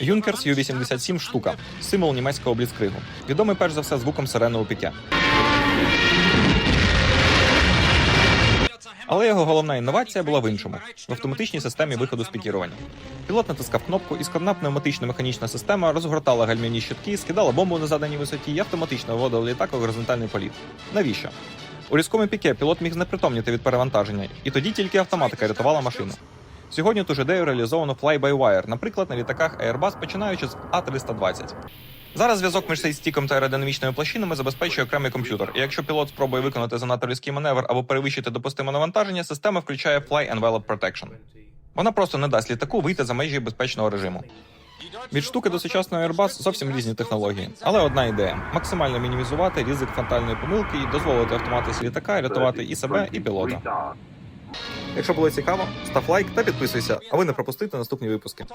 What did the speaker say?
Юнкерс Ю-87 штука символ німецького бліцкригу, відомий перш за все звуком сирени у піке. Але його головна інновація була в іншому в автоматичній системі виходу з пікірування. Пілот натискав кнопку, і складна пневматична механічна система розгортала гальмівні щитки, скидала бомбу на заданій висоті і автоматично вводила літак у горизонтальний політ. Навіщо? У різкому піке пілот міг знепритомніти від перевантаження, і тоді тільки автоматика рятувала машину. Сьогодні ту ж ідею реалізовано fly-by-wire, наприклад, на літаках Airbus, починаючи з А320. Зараз зв'язок між сейстіком та аеродинамічними площинами забезпечує окремий комп'ютер. І якщо пілот спробує виконати занадто різкий маневр або перевищити допустиме навантаження, система включає Fly Envelope Protection. Вона просто не дасть літаку вийти за межі безпечного режиму. Від штуки до сучасного Airbus зовсім різні технології, але одна ідея: максимально мінімізувати ризик фронтальної помилки і дозволити автоматиці літака рятувати і себе, і пілота. Якщо було цікаво, став лайк та підписуйся, аби не пропустити наступні випуски.